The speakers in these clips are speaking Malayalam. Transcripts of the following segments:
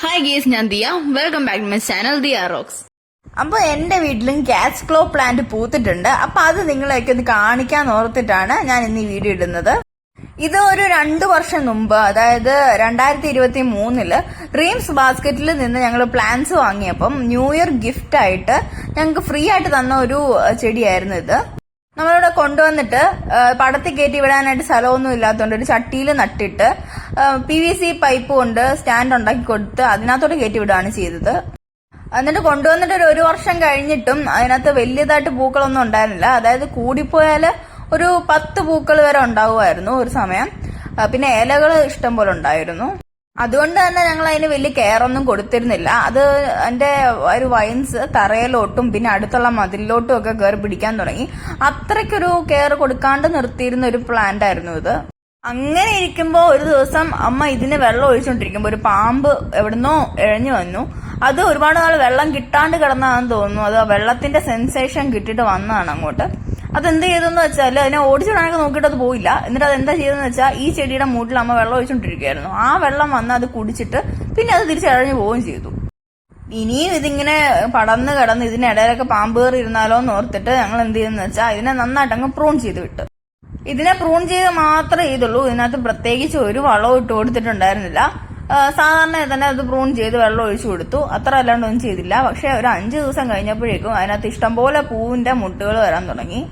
ഹായ് ഗീസ് ഞാൻ Diya. Welcome back to my channel Diya rocks അപ്പൊ എന്റെ വീട്ടിലും ക്യാച്ച് ക്ലോ പ്ലാന്റ് പൂത്തിട്ടുണ്ട്. അപ്പൊ അത് നിങ്ങളെയൊക്കെ ഒന്ന് കാണിക്കാൻ ഓർത്തിട്ടാണ് ഞാൻ ഇന്ന് ഈ വീഡിയോ ഇടുന്നത്. ഇത് ഒരു രണ്ടു വർഷം മുമ്പ് അതായത് രണ്ടായിരത്തി ഇരുപത്തി മൂന്നിൽ ഡ്രീംസ് ബാസ്ക്കറ്റിൽ നിന്ന് ഞങ്ങൾ പ്ലാന്റ്സ് വാങ്ങിയപ്പം ന്യൂ ഇയർ ഗിഫ്റ്റ് ആയിട്ട് ഞങ്ങൾക്ക് ഫ്രീ ആയിട്ട് തന്ന ഒരു ചെടിയായിരുന്നു ഇത്. നമ്മളിവിടെ കൊണ്ടുവന്നിട്ട് പടത്തി കയറ്റി വിടാനായിട്ട് സ്ഥലമൊന്നും ഇല്ലാത്തതുകൊണ്ട് ഒരു ചട്ടിയിൽ നട്ടിട്ട് പി വി സി പൈപ്പ് കൊണ്ട് സ്റ്റാൻഡ് ഉണ്ടാക്കി കൊടുത്ത് അതിനകത്തോട്ട് കയറ്റി വിടുകയാണ് ചെയ്തത്. എന്നിട്ട് കൊണ്ടുവന്നിട്ട് ഒരു ഒരു വർഷം കഴിഞ്ഞിട്ടും അതിനകത്ത് വലിയതായിട്ട് പൂക്കളൊന്നും ഉണ്ടായിരുന്നില്ല. അതായത് കൂടിപ്പോയാൽ ഒരു പത്ത് പൂക്കൾ വരെ ഉണ്ടാവുമായിരുന്നു ഒരു സമയം. പിന്നെ ഇലകൾ ഇഷ്ടം പോലെ ഉണ്ടായിരുന്നു. അതുകൊണ്ട് തന്നെ ഞങ്ങൾ അതിന് വലിയ കെയർ ഒന്നും കൊടുത്തിരുന്നില്ല. അത് എന്റെ ഒരു വൈൻസ് തറയിലോട്ടും പിന്നെ അടുത്തുള്ള മതിലിലോട്ടും ഒക്കെ കയറി പിടിക്കാൻ തുടങ്ങി. അത്രയ്ക്കൊരു കെയർ കൊടുക്കാണ്ട് നിർത്തിയിരുന്ന ഒരു പ്ലാന്റ് ആയിരുന്നു ഇത്. അങ്ങനെ ഇരിക്കുമ്പോൾ ഒരു ദിവസം അമ്മ ഇതിന് വെള്ളം ഒഴിച്ചുകൊണ്ടിരിക്കുമ്പോൾ ഒരു പാമ്പ് എവിടുന്നോ ഇഴഞ്ഞു വന്നു. അത് ഒരുപാട് നാൾ വെള്ളം കിട്ടാണ്ട് കിടന്നതാണെന്ന് തോന്നുന്നു. അത് വെള്ളത്തിന്റെ സെൻസേഷൻ കിട്ടിയിട്ട് വന്നതാണ് അങ്ങോട്ട്. അതെന്ത് ചെയ്തെന്ന് വെച്ചാൽ അതിനെ ഓടിച്ചിടാനൊക്കെ നോക്കിയിട്ട് അത് പോയില്ല. എന്നിട്ട് അത് എന്താ ചെയ്തെന്ന് വെച്ചാൽ ഈ ചെടിയുടെ മൂട്ടിൽ അമ്മ വെള്ളം ഒഴിച്ചോണ്ടിരിക്കുകയായിരുന്നു ആ വെള്ളം വന്ന് അത് കുടിച്ചിട്ട് പിന്നെ അത് തിരിച്ചടഞ്ഞു പോവുകയും ചെയ്തു. ഇനിയും ഇതിങ്ങനെ പടന്ന് കിടന്ന് ഇതിനിടയിലൊക്കെ പാമ്പ് കയറി ഇരുന്നാലോ എന്ന് ഓർത്തിട്ട് ഞങ്ങൾ എന്ത് ചെയ്തെന്ന് വെച്ചാൽ ഇതിനെ നന്നായിട്ട് അങ്ങ് പ്രൂൺ ചെയ്ത് വിട്ടു. ഇതിനെ പ്രൂൺ ചെയ്ത് മാത്രമേ ചെയ്തുള്ളൂ. ഇതിനകത്ത് പ്രത്യേകിച്ച് ഒരു വളവും ഇട്ട് കൊടുത്തിട്ടുണ്ടായിരുന്നില്ല. സാധാരണ തന്നെ അത് പ്രൂൺ ചെയ്ത് വെള്ളം ഒഴിച്ചു കൊടുത്തു. അത്ര അല്ലാണ്ട് ഒന്നും ചെയ്തില്ല. പക്ഷെ ഒരു അഞ്ചു ദിവസം കഴിഞ്ഞപ്പോഴേക്കും അതിനകത്ത് ഇഷ്ടംപോലെ പൂവിന്റെ മുട്ടുകൾ വരാൻ തുടങ്ങി.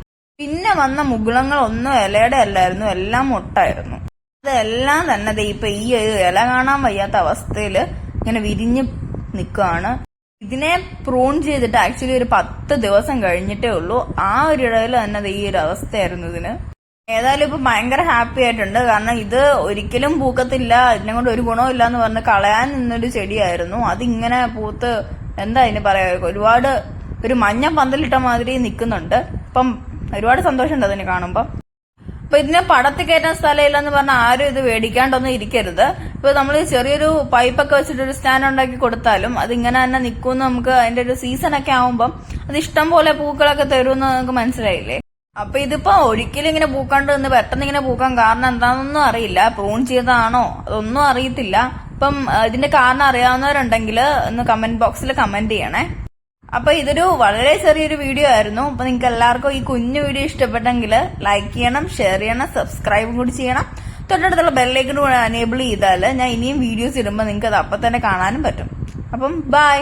പിന്നെ വന്ന മുകുളങ്ങളൊന്നും ഇലയുടെ അല്ലായിരുന്നു എല്ലാം മുട്ടായിരുന്നു. അതെല്ലാം തന്നെ ഇപ്പൊ ഈ ഒരു ഇല കാണാൻ വയ്യാത്ത അവസ്ഥയിൽ ഇങ്ങനെ വിരിഞ്ഞ് നിൽക്കുകയാണ് ഇതിനെ പ്രൂൺ ചെയ്തിട്ട് ആക്ച്വലി ഒരു പത്ത് ദിവസം കഴിഞ്ഞിട്ടേ ഉള്ളൂ. ആ ഒരു ഇടയിൽ തന്നെ ഈ ഒരു അവസ്ഥയായിരുന്നു ഇതിന്. ഏതായാലും ഇപ്പൊ ഭയങ്കര ഹാപ്പി ആയിട്ടുണ്ട്. കാരണം ഇത് ഒരിക്കലും പൂക്കത്തില്ല ഇതിനെ കൊണ്ട് ഒരു ഗുണവും എന്ന് പറഞ്ഞ് കളയാൻ നിന്നൊരു ചെടിയായിരുന്നു. അതിങ്ങനെ പൂത്ത് എന്താ അതിന് പറയാ ഒരുപാട് ഒരു മഞ്ഞ പന്തലിട്ട മാതിരി നിൽക്കുന്നുണ്ട് അപ്പം ഒരുപാട് സന്തോഷമുണ്ട് അതിനെ കാണുമ്പോൾ അപ്പൊ ഇതിനെ പടത്തിൽ കയറ്റാൻ സ്ഥലമില്ല എന്ന് പറഞ്ഞാൽ ആരും ഇത് മേടിക്കാണ്ടൊന്നും ഇരിക്കരുത്. ഇപ്പൊ നമ്മൾ ചെറിയൊരു പൈപ്പൊക്കെ വെച്ചിട്ട് ഒരു സ്റ്റാൻഡ് ഉണ്ടാക്കി കൊടുത്താലും അത് ഇങ്ങനെ തന്നെ നിൽക്കുമെന്ന് നമുക്ക് അതിന്റെ ഒരു സീസൺ ഒക്കെ ആവുമ്പം അത് ഇഷ്ടം പോലെ പൂക്കളൊക്കെ തരുമെന്ന് നമുക്ക് മനസ്സിലായില്ലേ? അപ്പൊ ഇതിപ്പോ ഒരിക്കലും ഇങ്ങനെ പൂക്കാണ്ട് നിന്ന് പെട്ടെന്ന് ഇങ്ങനെ പൂക്കാൻ കാരണം എന്താണെന്നൊന്നും അറിയില്ല. പ്രൂൺ ചെയ്തതാണോ? അതൊന്നും അറിയത്തില്ല. അപ്പം ഇതിന്റെ കാരണം അറിയാവുന്നവരുണ്ടെങ്കിൽ ഒന്ന് കമന്റ് ബോക്സിൽ കമന്റ് ചെയ്യണേ. അപ്പൊ ഇതൊരു വളരെ ചെറിയൊരു വീഡിയോ ആയിരുന്നു. അപ്പൊ നിങ്ങൾക്ക് എല്ലാവർക്കും ഈ കുഞ്ഞു വീഡിയോ ഇഷ്ടപ്പെട്ടെങ്കിൽ ലൈക്ക് ചെയ്യണം ഷെയർ ചെയ്യണം സബ്സ്ക്രൈബും കൂടി ചെയ്യണം. തൊട്ടടുത്തുള്ള ബെല്ലേക്ക് കൂടെ അനേബിൾ ചെയ്താൽ ഞാൻ ഇനിയും വീഡിയോസ് ഇടുമ്പോൾ നിങ്ങൾക്ക് അത് അപ്പം തന്നെ കാണാനും പറ്റും. അപ്പം ബൈ